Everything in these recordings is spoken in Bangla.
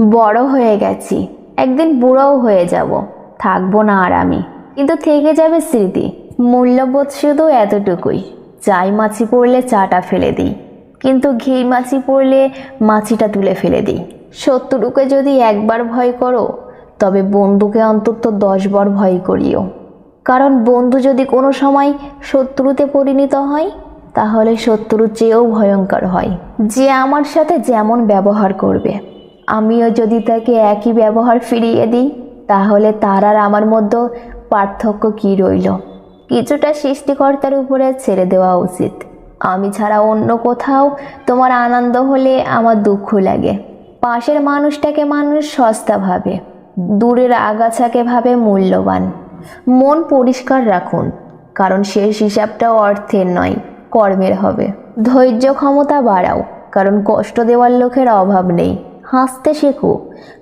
বড় হয়ে গেছি। একদিন বুড়োও হয়ে যাব। থাকব না আর আমি। কিন্তু থেকে যাবে স্মৃতি। মূল্যবোধ শুধু এতটুকুই। চাই মাছি পড়লে চাটা ফেলে দিই। কিন্তু ঘি মাছি পড়লে মাছিটা তুলে ফেলে দিই। শত্রুকে যদি একবার ভয় করো, তবে বন্ধুকে অন্তত দশবার ভয় করিও। কারণ বন্ধু যদি কোনো সময় শত্রুতে পরিণত হয়, তাহলে শত্রুর চেয়েও ভয়ঙ্কর হয়। যে আমার সাথে যেমন ব্যবহার করবে। আমিও যদি তাকে একই ব্যবহার ফিরিয়ে দিই, তাহলে তার আর আমার মধ্যে পার্থক্য কী রইল? কিছুটা সৃষ্টিকর্তার উপরে ছেড়ে দেওয়া উচিত। আমি ছাড়া অন্য কোথাও তোমার আনন্দ হলে আমার দুঃখ লাগে। পাশের মানুষটাকে মানুষ সস্তা ভাবে, দূরের আগাছাকে ভাবে মূল্যবান। মন পরিষ্কার রাখুন, কারণ শেষ হিসাবটা অর্থের নয়, কর্মের হবে। ধৈর্য ক্ষমতা বাড়াও, কারণ কষ্ট দেওয়ার লোকের অভাব নেই। হাসতে শেখো,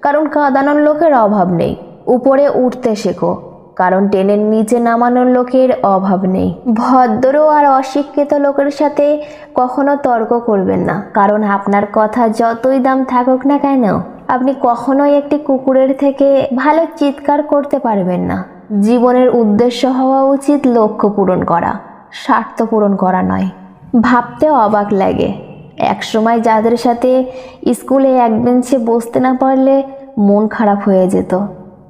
কারণ কাঁদানোর লোকের অভাব নেই। উপরে উঠতে শেখো, কারণ টেনের নিচে নামানোর লোকের অভাব নেই। ভদ্র আর অশিক্ষিত লোকের সাথে কখনো তর্ক করবেন না, কারণ আপনার কথা যতই দাম থাকুক না কেন, আপনি কখনোই একটি কুকুরের থেকে ভালো চিৎকার করতে পারবেন না। জীবনের উদ্দেশ্য হওয়া উচিত লক্ষ্য পূরণ করা, স্বার্থ পূরণ করা নয়। ভাবতে অবাক লাগে। একসময় যাদের সাথে স্কুলে এক বেঞ্চে বসতে না পারলে মন খারাপ হয়ে যেত।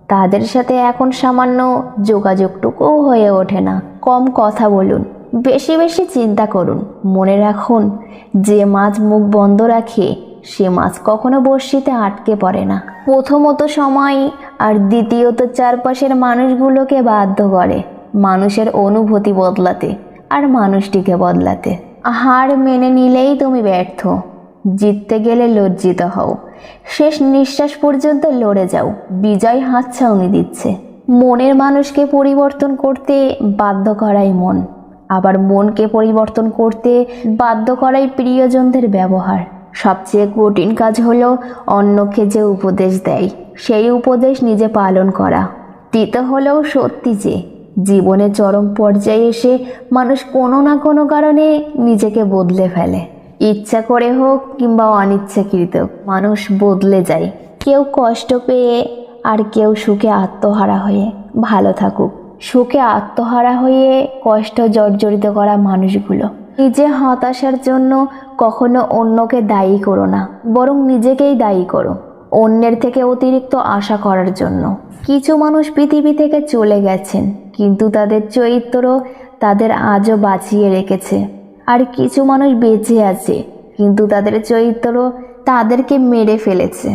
তাদের সাথে এখন সামান্য যোগাযোগটুকুও হয়ে ওঠে না। কম কথা বলুন, বেশি বেশি চিন্তা করুন। মনে রাখুন, যে মাছ মুখ বন্ধ রাখে, সে মাছ কখনো বড়শিতে আটকে পড়ে না। প্রথমত সময় আর দ্বিতীয়ত চারপাশের মানুষগুলোকে বাধ্য করে, মানুষের অনুভূতি বদলাতে আর মানুষটিকে বদলাতে। হার মেনে নিলেই তুমি ব্যর্থ। জিততে গেলে লজ্জিত হও। শেষ নিঃশ্বাস পর্যন্ত লড়ে যাও। বিজয় হাতছাউনি দিচ্ছে। মনের মানুষকে পরিবর্তন করতে বাধ্য করাই মন। আবার মনকে পরিবর্তন করতে বাধ্য করাই প্রিয়জনদের ব্যবহার। সবচেয়ে কঠিন কাজ হলো অন্যকে যে উপদেশ দেয়, সেই উপদেশ নিজে পালন করা। তিতে হলেও সত্যি যে জীবনে চরম পর্যায়ে এসে মানুষ কোনো না কোনো কারণে নিজেকে বদলে ফেলে। ইচ্ছা করে হোক কিংবা অনিচ্ছাকৃত, মানুষ বদলে যায়। কেউ কষ্ট পেয়ে আর কেউ সুখে আত্মহারা হয়ে ভালো থাকুক। সুখে আত্মহারা হয়ে কষ্ট জর্জরিত করা মানুষগুলো। নিজে হতাশার জন্য কখনো অন্যকে দায়ী করো না, বরং নিজেকেই দায়ী করো, অন্যের থেকে অতিরিক্ত আশা করার জন্য। কিছু মানুষ পৃথিবী থেকে চলে গেছেন কিন্তু তাদের চরিত্র তাদের আজও বাঁচিয়ে রেখেছে। আর কিছু মানুষ বেঁচে আছে, কিন্তু তাদের চরিত্র তাদেরকে মেরে ফেলেছে।